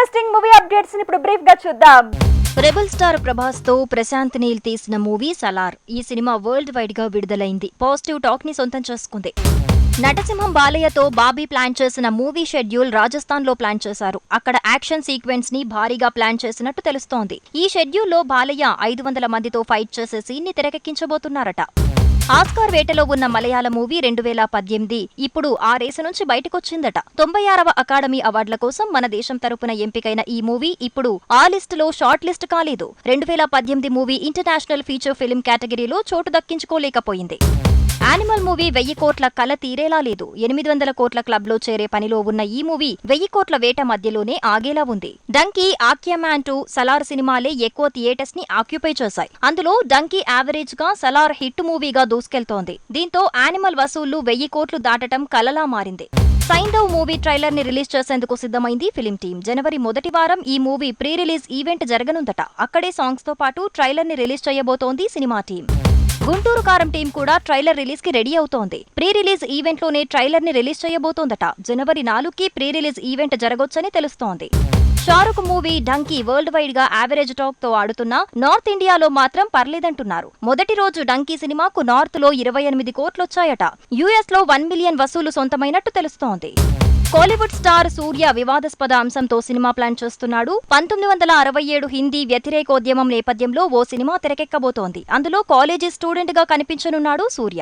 Interesting movie updates ఇప్పుడు బ్రీఫ్గా చూద్దాం. రెబల్ స్టార్ ప్రభాస్తో ప్రశాంత్ నీల్ తీసిన మూవీ సలార్. ఈ సినిమా వరల్డ్ వైడ్గా విడుదలైంది. పాజిటివ్ టాక్ని సొంతం చేసుకుంది. నటసింహం బాలయ్యతో బాబీ ప్లాన్ చేసిన మూవీ షెడ్యూల్ రాజస్థాన్లో ప్లాన్ చేశారు. అక్కడ యాక్షన్ సీక్వెన్స్ని భారీగా ప్లాన్ చేసినట్టు తెలుస్తోంది. ఈ షెడ్యూల్లో బాలయ్య ఐదు వందల మందితో ఫైట్ చేసే సీన్ని తెరకెక్కించబోతున్నారట. ఆస్కార్ వేటలో ఉన్న మలయాళ మూవీ రెండు వేల పద్దెనిమిది ఇప్పుడు ఆ రేసు నుంచి బయటకొచ్చిందట. తొంభై ఆరవ అకాడమీ అవార్డుల కోసం మన దేశం తరపున ఎంపికైన ఈ మూవీ ఇప్పుడు ఆ లిస్టులో షార్ట్ లిస్ట్ కాలేదు. రెండు వేల పద్దెనిమిది మూవీ ఇంటర్నేషనల్ ఫీచర్ ఫిల్మ్ కేటగిరీలో చోటు దక్కించుకోలేకపోయింది. యానిమల్ మూవీ వెయ్యి కోట్ల కల తీరేలా లేదు. ఎనిమిది వందల కోట్ల క్లబ్లో చేరే పనిలో ఉన్న ఈ మూవీ వెయ్యి కోట్ల వేట మధ్యలోనే ఆగేలా ఉంది. డంకీ ఆక్యమాన్ టూ సలార్ సినిమాలే ఎక్కువ థియేటర్స్ని ఆక్యుపై చేశాయి. అందులో డంకీ యావరేజ్గా సలార్ హిట్ మూవీగా దూసుకెళ్తోంది. దీంతో యానిమల్ వసూళ్ళు వెయ్యి కోట్లు దాటడం కలలా మారింది. సైందవ్ మూవీ ట్రైలర్ని రిలీజ్ చేసేందుకు సిద్ధమైంది ఫిలిం టీం. జనవరి మొదటి వారం ఈ మూవీ ప్రీ రిలీజ్ ఈవెంట్ జరగనుందట. అక్కడే సాంగ్స్తో పాటు ట్రైలర్ని రిలీజ్ చేయబోతోంది cinema team. Guntur Kaaram team కూడా ట్రైలర్ రిలీజ్కి రెడీ అవుతోంది. ప్రీ రిలీజ్ ఈవెంట్లోనే ట్రైలర్ని రిలీజ్ చేయబోతోందట. జనవరి నాలుగుకి ప్రీ రిలీజ్ ఈవెంట్ జరగొచ్చని తెలుస్తోంది. షారుఖ్ మూవీ డంకీ వరల్డ్ వైడ్గా యావరేజ్ టాక్తో ఆడుతున్నా నార్త్ ఇండియాలో మాత్రం పర్లేదంటున్నారు. మొదటి రోజు డంకీ సినిమాకు నార్త్లో ఇరవై ఎనిమిది కోట్లొచ్చాయట. యుఎస్లో వన్ మిలియన్ వసూలు సొంతమైనట్టు తెలుస్తోంది. కోలీవుడ్ స్టార్ సూర్య వివాదాస్పద అంశంతో సినిమా ప్లాన్ చేస్తున్నాడు. పంతొమ్మిది వందల అరవై ఏడు హిందీ వ్యతిరేకోద్యమం నేపథ్యంలో ఓ సినిమా తెరకెక్కబోతోంది. అందులో కాలేజీ స్టూడెంట్గా కనిపించనున్నాడు సూర్య.